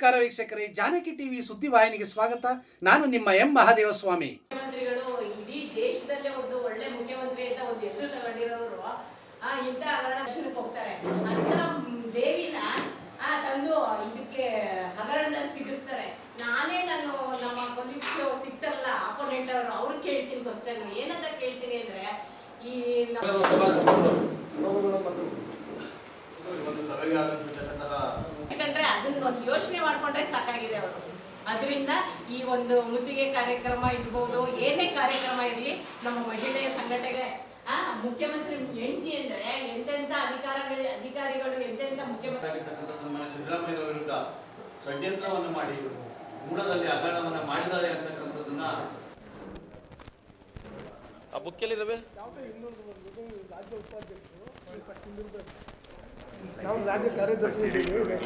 ನಮಸ್ಕಾರ ವೀಕ್ಷಕರೇ, ಜಾನಕಿ ಟಿವಿ ಸುದ್ದಿ ವಾಹಿನಿಗೆ ಸ್ವಾಗತ. ನಾನು ನಿಮ್ಮ ಎಂ. ಮಹಾದೇವಸ್ವಾಮಿ. ಮುಖ್ಯಮಂತ್ರಿಗಳು ಇಡೀ ದೇಶದಲ್ಲೇ ಒಂದು ಒಳ್ಳೆ ಮುಖ್ಯಮಂತ್ರಿ ಅಂತ ಒಂದು ಹೆಸರು ತಗೊಂಡಿರೋರು. ಆ, ಇಂಥ ಹಗರಣ ದರ್ಶನಕ್ಕೆ ಹೋಗ್ತಾರೆ. ಅಂತ ದೇವಿನ, ಆ, ತಂದು ಇದಕ್ಕೆ ಹಗರಣದಲ್ಲಿ ಸಿಗಿಸ್ತಾರೆ. ನಾನೇ ನಾನು ನಮ್ಮ ಕೊಲೀಗ್ಸ್ ಸಿಗ್ತಾರಲ್ಲ ಅಪೋನೆಂಟ್ ಅವರು, ಅವ್ರು ಕೇಳ್ತೀನಿ ಕ್ವಶನ್ ಏನಂತ ಕೇಳ್ತೀನಿ ಅಂದ್ರೆ, ಈ ನಮ್ಮ ಒಂದು ಸಭೆಗೆ ಆಗಮಿಸಿರ್ತಕ್ಕಂತಹ ಯಾಕಂದ್ರೆ ಅದನ್ನ ಒಂದು ಯೋಚನೆ ಮಾಡ್ಕೊಂಡ್ರೆ ಸಾಕಾಗಿದೆ ಅವರು. ಅದರಿಂದ ಈ ಒಂದು ಮುತ್ತಿಗೆ ಕಾರ್ಯಕ್ರಮ ಇರ್ಬೋದು ಏನೇ ಕಾರ್ಯಕ್ರಮ ಇರಲಿ ನಮ್ಮ ಮಹಿಳೆಯ ಸಂಘಟನೆ ಆ ಮುಖ್ಯಮಂತ್ರಿ ಹೆಂಡತಿ ಅಂದ್ರೆ ಎಂತೆಂತ ಅಧಿಕಾರಗಳು ಅಧಿಕಾರಿಗಳು ಎಂತೆಂತ ಮುಖ್ಯಮಂತ್ರಿ ಸಿದ್ದರಾಮಯ್ಯ ವಿರುದ್ಧ ಷಡ್ಯಂತ್ರವನ್ನು ಮಾಡಿ ಮೂಡದಲ್ಲಿ ಹಗರಣವನ್ನು ಮಾಡಿದ್ದಾರೆ ಅಂತಕ್ಕಂಥದ್ದನ್ನ ಆ ಬುಕ್ಕಲ್ಲಿ ರವೆ ನಾವು ರಾಜ್ಯ ಉಪಾಧ್ಯಕ್ಷರು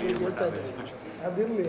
ನೀವು ಹೇಳ್ತಾ ಇದ್ದೀವಿ ಅದಿರಲಿ.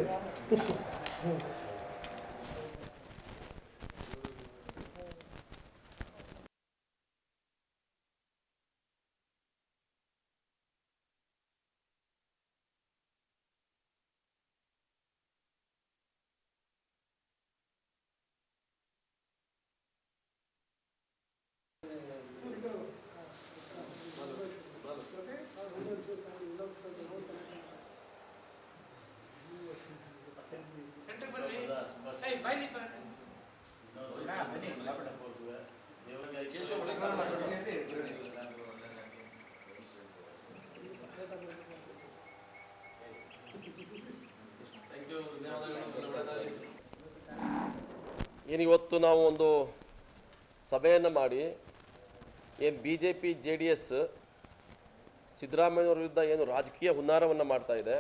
ಏನಿವತ್ತು ನಾವು ಒಂದು ಸಭೆಯನ್ನು ಮಾಡಿ ಏನು B J P J D S ಸಿದ್ದರಾಮಯ್ಯವ್ರ ವಿರುದ್ಧ ಏನು ರಾಜಕೀಯ ಹುನ್ನಾರವನ್ನು ಮಾಡ್ತಾ ಇದೆ.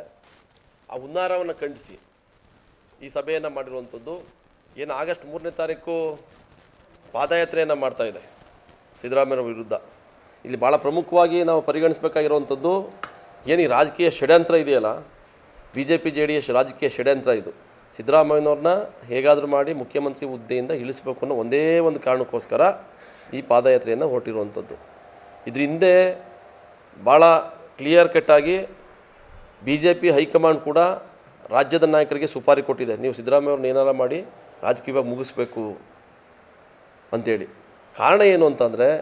ಆ ಹುನ್ನಾರವನ್ನು ಖಂಡಿಸಿ ಈ ಸಭೆಯನ್ನು ಮಾಡಿರುವಂಥದ್ದು. ಏನು ಆಗಸ್ಟ್ ಮೂರನೇ ತಾರೀಕು ಪಾದಯಾತ್ರೆಯನ್ನು ಮಾಡ್ತಾ ಇದೆ ಸಿದ್ದರಾಮಯ್ಯವ್ರ ವಿರುದ್ಧ. ಇಲ್ಲಿ ಭಾಳ ಪ್ರಮುಖವಾಗಿ ನಾವು ಪರಿಗಣಿಸಬೇಕಾಗಿರುವಂಥದ್ದು ಏನು ಈ ರಾಜಕೀಯ ಷಡ್ಯಂತ್ರ ಇದೆಯಲ್ಲ? B J P J D S ರಾಜಕೀಯ ಷಡ್ಯಂತ್ರ ಇದು. ಸಿದ್ದರಾಮಯ್ಯನವ್ರನ್ನ ಹೇಗಾದರೂ ಮಾಡಿ ಮುಖ್ಯಮಂತ್ರಿ ಹುದ್ದೆಯಿಂದ ಇಳಿಸಬೇಕು ಅನ್ನೋ ಒಂದೇ ಒಂದು ಕಾರಣಕ್ಕೋಸ್ಕರ ಈ ಪಾದಯಾತ್ರೆಯನ್ನು ಹೊರಟಿರುವಂಥದ್ದು. ಇದ್ರ ಹಿಂದೆ ಭಾಳ ಕ್ಲಿಯರ್ ಕಟ್ಟಾಗಿ ಬಿ ಜೆ ಪಿ ಹೈಕಮಾಂಡ್ ಕೂಡ ರಾಜ್ಯದ ನಾಯಕರಿಗೆ ಸುಪಾರಿ ಕೊಟ್ಟಿದೆ. ನೀವು ಸಿದ್ದರಾಮಯ್ಯವ್ರನ್ನ ಏನಾರ ಮಾಡಿ ರಾಜಕೀಯವಾಗಿ ಮುಗಿಸ್ಬೇಕು ಅಂತೇಳಿ. ಕಾರಣ ಏನು ಅಂತಂದರೆ,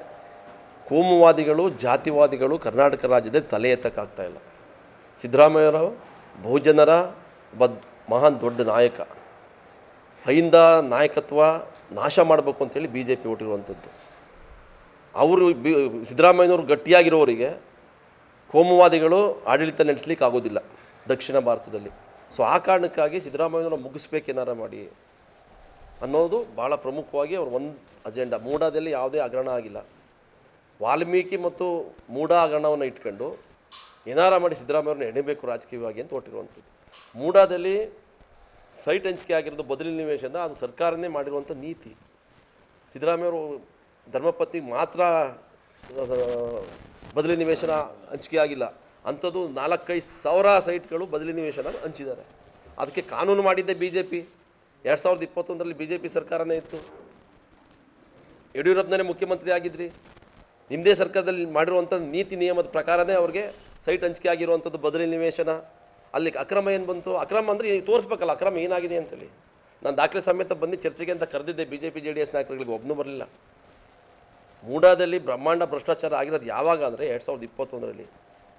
ಕೋಮುವಾದಿಗಳು, ಜಾತಿವಾದಿಗಳು ಕರ್ನಾಟಕ ರಾಜ್ಯದ ತಲೆ ಎತ್ತಕ್ಕಾಗ್ತಾ ಇಲ್ಲ. ಸಿದ್ದರಾಮಯ್ಯವರು, ಬಹುಜನರ ಒಬ್ಬ ಮಹಾನ್ ದೊಡ್ಡ ನಾಯಕ. ಅಹಿಂದ ನಾಯಕತ್ವ ನಾಶ ಮಾಡಬೇಕು ಅಂತೇಳಿ ಬಿ ಜೆ ಪಿ ಹೊಟ್ಟಿರುವಂಥದ್ದು. ಅವರು ಬಿ, ಸಿದ್ದರಾಮಯ್ಯನವರು ಗಟ್ಟಿಯಾಗಿರೋರಿಗೆ ಕೋಮುವಾದಿಗಳು ಆಡಳಿತ ನಡೆಸಲಿಕ್ಕೆ ಆಗೋದಿಲ್ಲ ದಕ್ಷಿಣ ಭಾರತದಲ್ಲಿ. ಸೊ ಆ ಕಾರಣಕ್ಕಾಗಿ ಸಿದ್ದರಾಮಯ್ಯನವರು ಮುಗಿಸ್ಬೇಕೇನಾರ ಮಾಡಿ. ಅನ್ನೋದು ಭಾಳ ಪ್ರಮುಖವಾಗಿ ಅವ್ರ ಒಂದು ಅಜೆಂಡಾ. ಮೂಡಾದಲ್ಲಿ ಯಾವುದೇ ಹಗರಣ ಆಗಿಲ್ಲ. ವಾಲ್ಮೀಕಿ ಮತ್ತು ಮೂಡ ಹಗರಣವನ್ನು ಇಟ್ಕೊಂಡು ಏನಾರ ಮಾಡಿ ಸಿದ್ದರಾಮಯ್ಯವ್ರನ್ನ ಎಣಿಬೇಕು ರಾಜಕೀಯವಾಗಿ ಅಂತ ಹೊಟ್ಟಿರುವಂಥದ್ದು ಮೂಡಾದಲ್ಲಿ ಸೈಟ್ ಹಂಚಿಕೆ ಆಗಿರೋದು ಬದಲಿ ನಿವೇಶನ, ಅದು ಸರ್ಕಾರನೇ ಮಾಡಿರುವಂಥ ನೀತಿ. ಸಿದ್ದರಾಮಯ್ಯವರು ಧರ್ಮಪತ್ನಿ ಮಾತ್ರ ಬದಲಿ ನಿವೇಶನ ಹಂಚಿಕೆ ಆಗಿಲ್ಲ. ಅಂಥದ್ದು ನಾಲ್ಕೈದು ಸಾವಿರ ಸೈಟ್ಗಳು ಬದಲಿ ನಿವೇಶನ ಹಂಚಿದ್ದಾರೆ. ಅದಕ್ಕೆ ಕಾನೂನು ಮಾಡಿದ್ದೆ ಬಿ ಜೆ ಪಿ ಎರಡು ಸಾವಿರದ ಇಪ್ಪತ್ತೊಂದರಲ್ಲಿ ಬಿ ಜೆ ಪಿ ಸರ್ಕಾರನೇ ಇತ್ತು. ಯಡಿಯೂರಪ್ಪನೇ ಮುಖ್ಯಮಂತ್ರಿ ಆಗಿದ್ರಿ. ನಿಮ್ಮದೇ ಸರ್ಕಾರದಲ್ಲಿ ಮಾಡಿರುವಂಥ ನೀತಿ ನಿಯಮದ ಪ್ರಕಾರನೇ ಅವ್ರಿಗೆ ಸೈಟ್ ಹಂಚಿಕೆ ಆಗಿರುವಂಥದ್ದು ಬದಲಿ ನಿವೇಶನ. ಅಲ್ಲಿ ಅಕ್ರಮ ಏನು ಬಂತು? ಅಕ್ರಮ ಅಂದರೆ ತೋರಿಸ್ಬೇಕಲ್ಲ, ಅಕ್ರಮ ಏನಾಗಿದೆ ಅಂತೇಳಿ. ನಾನು ದಾಖಲೆ ಸಮೇತ ಬಂದು ಚರ್ಚೆಗೆ ಅಂತ ಕರೆದಿದ್ದೆ B J P J D S ನಾಯಕರುಗಳಿಗೆ ಒಬ್ಬನೂ ಬರಲಿಲ್ಲ. ಮೂಡಾದಲ್ಲಿ ಬ್ರಹ್ಮಾಂಡ ಭ್ರಷ್ಟಾಚಾರ ಆಗಿರೋದು ಯಾವಾಗ ಅಂದರೆ ಎರಡು ಸಾವಿರದ ಇಪ್ಪತ್ತೊಂದರಲ್ಲಿ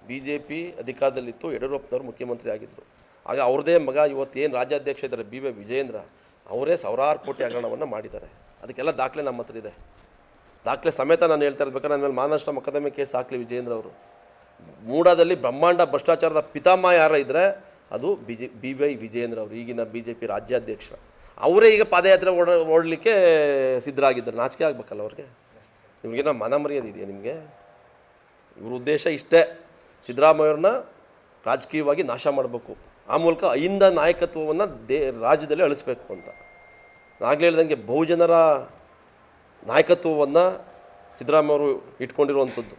ಬಿ ಜೆ ಪಿ ಅಧಿಕಾರದಲ್ಲಿತ್ತು, ಯಡಿಯೂರಪ್ಪನವರು ಮುಖ್ಯಮಂತ್ರಿ ಆಗಿದ್ದರು ಆಗ ಅವ್ರದೇ ಮಗ ಇವತ್ತು ಏನು ರಾಜ್ಯಾಧ್ಯಕ್ಷ ಇದ್ದಾರೆ, ಬಿ ವೈ ವಿಜಯೇಂದ್ರ, ಅವರೇ ಸಾವಿರಾರು ಕೋಟಿ ಹಗರಣವನ್ನು ಮಾಡಿದ್ದಾರೆ. ಅದಕ್ಕೆಲ್ಲ ದಾಖಲೆ ನಮ್ಮ ಹತ್ರ ಇದೆ. ದಾಖಲೆ ಸಮೇತ ನಾನು ಹೇಳ್ತಾ ಬೇಕಾದ್ರೆ ನನ್ನ ಮೇಲೆ ಮಾನನಷ್ಟ ಮೊಕದ್ದಮೆ ಕೇಸ್ ಹಾಕಲಿ ವಿಜಯೇಂದ್ರ ಅವರು. ಮೂಡಾದಲ್ಲಿ ಬ್ರಹ್ಮಾಂಡ ಭ್ರಷ್ಟಾಚಾರದ ಪಿತಾಮ ಯಾರ ಇದ್ದರೆ ಅದು B J B Y Vijayendra ಅವರು, ಈಗಿನ ಬಿ ಜೆ ಪಿ ರಾಜ್ಯಾಧ್ಯಕ್ಷ. ಅವರೇ ಈಗ ಪಾದಯಾತ್ರೆ ಓಡ, ಓಡಲಿಕ್ಕೆ ಸಿದ್ಧರಾಗಿದ್ದಾರೆ. ನಾಚಿಕೆ ಆಗಬೇಕಲ್ಲ ಅವ್ರಿಗೆ? ನಿಮಗೇನೋ ಮನ ಮರ್ಯಾದೆ ಇದೆಯಾ ನಿಮಗೆ? ಇವ್ರ ಉದ್ದೇಶ ಇಷ್ಟೇ. ಸಿದ್ದರಾಮಯ್ಯವ್ರನ್ನ ರಾಜಕೀಯವಾಗಿ ನಾಶ ಮಾಡಬೇಕು. ಆ ಮೂಲಕ ಅಹಿಂದ ನಾಯಕತ್ವವನ್ನು ದೇ, ರಾಜ್ಯದಲ್ಲಿ ಅಳಿಸ್ಬೇಕು ಅಂತ. ಆಗಲೇ ಹೇಳ್ದಂಗೆ ಬಹುಜನರ ನಾಯಕತ್ವವನ್ನು ಸಿದ್ದರಾಮಯ್ಯವರು ಇಟ್ಕೊಂಡಿರುವಂಥದ್ದು.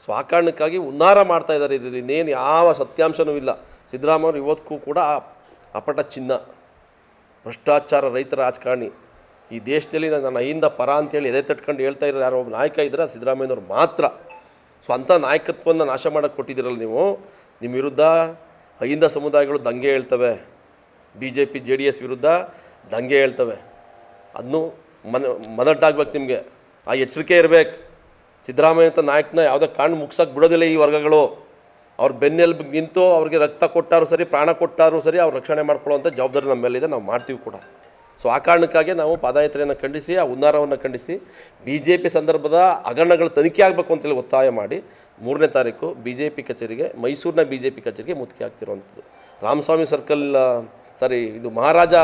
ಸೊ ಆ ಕಾರಣಕ್ಕಾಗಿ ಉನ್ನಾರ ಮಾಡ್ತಾ ಇದ್ದಾರೆ ಇದರಲ್ಲಿ. ಇನ್ನೇನು ಯಾವ ಸತ್ಯಾಂಶನೂ ಇಲ್ಲ. ಸಿದ್ದರಾಮಯ್ಯವರು ಇವತ್ತಿಗೂ ಕೂಡ ಅಪಟ ಚಿನ್ನ, ಭ್ರಷ್ಟಾಚಾರ ರೈತ ರಾಜಕಾರಣಿ. ಈ ದೇಶದಲ್ಲಿ ನನ್ನ ಅಹಿಂದ ಪರ ಅಂತೇಳಿ ಎದೆ ತಟ್ಕೊಂಡು ಹೇಳ್ತಾ ಇರೋ ಯಾರೋ ನಾಯಕ ಇದ್ದರೆ ಸಿದ್ದರಾಮಯ್ಯನವ್ರು ಮಾತ್ರ. ಸೊ ಅಂಥ ನಾಯಕತ್ವವನ್ನು ನಾಶ ಮಾಡೋಕ್ಕೆ ಕೊಟ್ಟಿದ್ದೀರಲ್ಲ ನೀವು. ನಿಮ್ಮ ವಿರುದ್ಧ ಅಹಿಂದ ಸಮುದಾಯಗಳು ದಂಗೆ ಹೇಳ್ತವೆ. B J P J D S ವಿರುದ್ಧ ದಂಗೆ ಹೇಳ್ತವೆ. ಅದನ್ನು ಮನ ಮನಟ್ಟಾಗ್ಬೇಕು ನಿಮಗೆ. ಆ ಎಚ್ಚರಿಕೆ ಇರಬೇಕು. ಸಿದ್ದರಾಮಯ್ಯ ಅಂತ ನಾಯಕನ ಯಾವುದೇ ಕಾರಣ ಮುಗ್ಸೋಕ್ಕೆ ಬಿಡೋದಿಲ್ಲ ಈ ವರ್ಗಗಳು. ಅವ್ರ ಬೆನ್ನೆಲುಬು ನಿಂತು ಅವ್ರಿಗೆ ರಕ್ತ ಕೊಟ್ಟಾರು ಸರಿ, ಪ್ರಾಣ ಕೊಟ್ಟಾರು ಸರಿ ಅವ್ರು ರಕ್ಷಣೆ ಮಾಡ್ಕೊಳ್ಳೋವಂಥ ಜವಾಬ್ದಾರಿ ನಮ್ಮ ಮೇಲಿದೆ ನಾವು ಮಾಡ್ತೀವಿ ಕೂಡ. ಸೊ ಆ ಕಾರಣಕ್ಕಾಗಿ ನಾವು ಪಾದಯಾತ್ರೆಯನ್ನು ಖಂಡಿಸಿ, ಆ ಉನ್ನಾರವನ್ನು ಖಂಡಿಸಿ ಬಿ ಜೆ ಪಿ ಸಂದರ್ಭದ ಹಗರಣಗಳು ತನಿಖೆ ಆಗಬೇಕು ಅಂತೇಳಿ ಒತ್ತಾಯ ಮಾಡಿ ಮೂರನೇ ತಾರೀಕು ಬಿ ಜೆ ಪಿ ಕಚೇರಿಗೆ, ಮೈಸೂರಿನ ಬಿ ಜೆ ಪಿ ಕಚೇರಿಗೆ ಮುತ್ತಿಗೆ ಆಗ್ತಿರುವಂಥದ್ದು ರಾಮಸ್ವಾಮಿ ಸರ್ಕಲ್ ಸಾರಿ, ಇದು ಮಹಾರಾಜ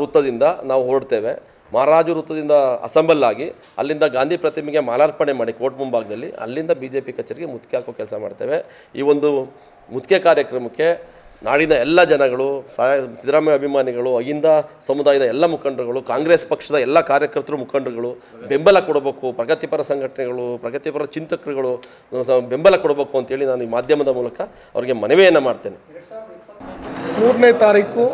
ವೃತ್ತದಿಂದ ನಾವು ಹೊರಡ್ತೇವೆ. ಮಹಾರಾಜ ವೃತ್ತದಿಂದ ಅಸೆಂಬಲ್ ಆಗಿ ಅಲ್ಲಿಂದ ಗಾಂಧಿ ಪ್ರತಿಮೆಗೆ ಮಾಲಾರ್ಪಣೆ ಮಾಡಿ ಕೋರ್ಟ್ ಮುಂಭಾಗದಲ್ಲಿ ಅಲ್ಲಿಂದ ಬಿ ಜೆ ಪಿ ಕಚೇರಿಗೆ ಮುತ್ತಿಗೆ ಹಾಕೋ ಕೆಲಸ ಮಾಡ್ತೇವೆ. ಈ ಒಂದು ಮುತ್ತಿಗೆ ಕಾರ್ಯಕ್ರಮಕ್ಕೆ ನಾಡಿನ ಎಲ್ಲ ಜನಗಳು, ಸಾ, ಸಿದ್ದರಾಮಯ್ಯ ಅಭಿಮಾನಿಗಳು, ಅಹಿಂದ ಸಮುದಾಯದ ಎಲ್ಲ ಮುಖಂಡರುಗಳು, ಕಾಂಗ್ರೆಸ್ ಪಕ್ಷದ ಎಲ್ಲ ಕಾರ್ಯಕರ್ತರು ಮುಖಂಡರುಗಳು, ಬೆಂಬಲ ಕೊಡಬೇಕು, ಪ್ರಗತಿಪರ ಸಂಘಟನೆಗಳು, ಪ್ರಗತಿಪರ ಚಿಂತಕರುಗಳು ಬೆಂಬಲ ಕೊಡಬೇಕು ಅಂತೇಳಿ ನಾನು ಈ ಮಾಧ್ಯಮದ ಮೂಲಕ ಅವರಿಗೆ ಮನವಿಯನ್ನು ಮಾಡ್ತೇನೆ. ಮೂರನೇ ತಾರೀಕು,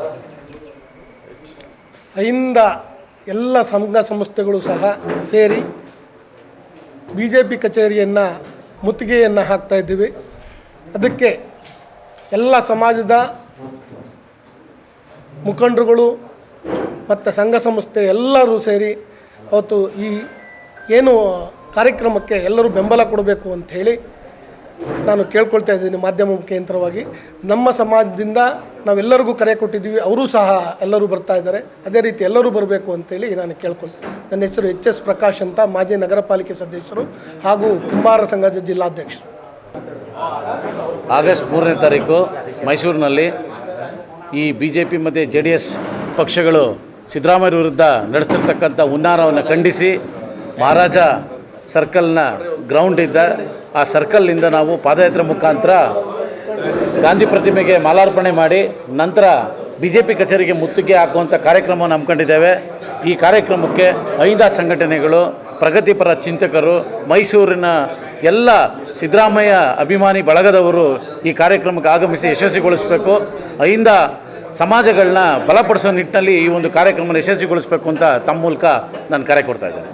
ಅಹಿಂದ ಎಲ್ಲ ಸಂಘ ಸಂಸ್ಥೆಗಳು ಸಹ ಸೇರಿ ಬಿ ಜೆ ಪಿ ಕಚೇರಿಯನ್ನು ಮುತ್ತಿಗೆಯನ್ನು ಹಾಕ್ತಾ ಇದ್ದೀವಿ. ಅದಕ್ಕೆ ಎಲ್ಲ ಸಮಾಜದ ಮುಖಂಡರುಗಳು ಮತ್ತು ಸಂಘ ಸಂಸ್ಥೆ ಎಲ್ಲರೂ ಸೇರಿ ಅವತ್ತು ಈ ಏನು ಕಾರ್ಯಕ್ರಮಕ್ಕೆ ಎಲ್ಲರೂ ಬೆಂಬಲ ಕೊಡಬೇಕು ಅಂತ ಹೇಳಿ ನಾನು ಕೇಳ್ಕೊಳ್ತಾ ಇದ್ದೀನಿ ಮಾಧ್ಯಮ ಮುಖೇಂದ್ರವಾಗಿ ನಮ್ಮ ಸಮಾಜದಿಂದ ನಾವೆಲ್ಲರಿಗೂ ಕರೆ ಕೊಟ್ಟಿದ್ದೀವಿ, ಅವರೂ ಸಹ ಎಲ್ಲರೂ ಬರ್ತಾ ಇದ್ದಾರೆ. ಅದೇ ರೀತಿ ಎಲ್ಲರೂ ಬರಬೇಕು ಅಂತೇಳಿ ನಾನು ಕೇಳ್ಕೊಳ್ತೀನಿ ನನ್ನ ಹೆಸರು ಎಚ್ ಎಸ್ ಪ್ರಕಾಶ್ ಅಂತ ಮಾಜಿ ನಗರ ಪಾಲಿಕೆ ಸದಸ್ಯರು ಹಾಗೂ ಕುಂಬಾರ ಸಂಘದ ಜಿಲ್ಲಾಧ್ಯಕ್ಷರು. ಆಗಸ್ಟ್ ಮೂರನೇ ತಾರೀಕು ಮೈಸೂರಿನಲ್ಲಿ ಈ ಬಿ ಜೆ ಪಿ ಮತ್ತು ಜೆ ಡಿ ಎಸ್ ಪಕ್ಷಗಳು ಸಿದ್ದರಾಮಯ್ಯ ವಿರುದ್ಧ ನಡೆಸಿರ್ತಕ್ಕಂಥ ಹುನ್ನಾರವನ್ನು ಖಂಡಿಸಿ ಮಹಾರಾಜ ಸರ್ಕಲ್ನ ಗ್ರೌಂಡ್ ಇದ್ದ ಆ ಸರ್ಕಲ್ನಿಂದ ನಾವು ಪಾದಯಾತ್ರೆ ಮುಖಾಂತರ ಗಾಂಧಿ ಪ್ರತಿಮೆಗೆ ಮಾಲಾರ್ಪಣೆ ಮಾಡಿ ನಂತರ ಬಿ ಜೆ ಪಿ ಕಚೇರಿಗೆ ಮುತ್ತಿಗೆ ಹಾಕುವಂಥ ಕಾರ್ಯಕ್ರಮವನ್ನು ಹಮ್ಮಿಕೊಂಡಿದ್ದೇವೆ. ಈ ಕಾರ್ಯಕ್ರಮಕ್ಕೆ ಐದಾ ಸಂಘಟನೆಗಳು ಪ್ರಗತಿಪರ ಚಿಂತಕರು, ಮೈಸೂರಿನ ಎಲ್ಲ ಸಿದ್ದರಾಮಯ್ಯ ಅಭಿಮಾನಿ ಬಳಗದವರು ಈ ಕಾರ್ಯಕ್ರಮಕ್ಕೆ ಆಗಮಿಸಿ ಯಶಸ್ವಿಗೊಳಿಸಬೇಕು. ಐಂದ ಸಮಾಜಗಳನ್ನ ಬಲಪಡಿಸೋ ನಿಟ್ಟಿನಲ್ಲಿ ಈ ಒಂದು ಕಾರ್ಯಕ್ರಮನ ಯಶಸ್ವಿಗೊಳಿಸಬೇಕು ಅಂತ ತಮ್ಮ ಮೂಲಕ ನಾನು ಕರೆ ಕೊಡ್ತಾ ಇದ್ದೇನೆ.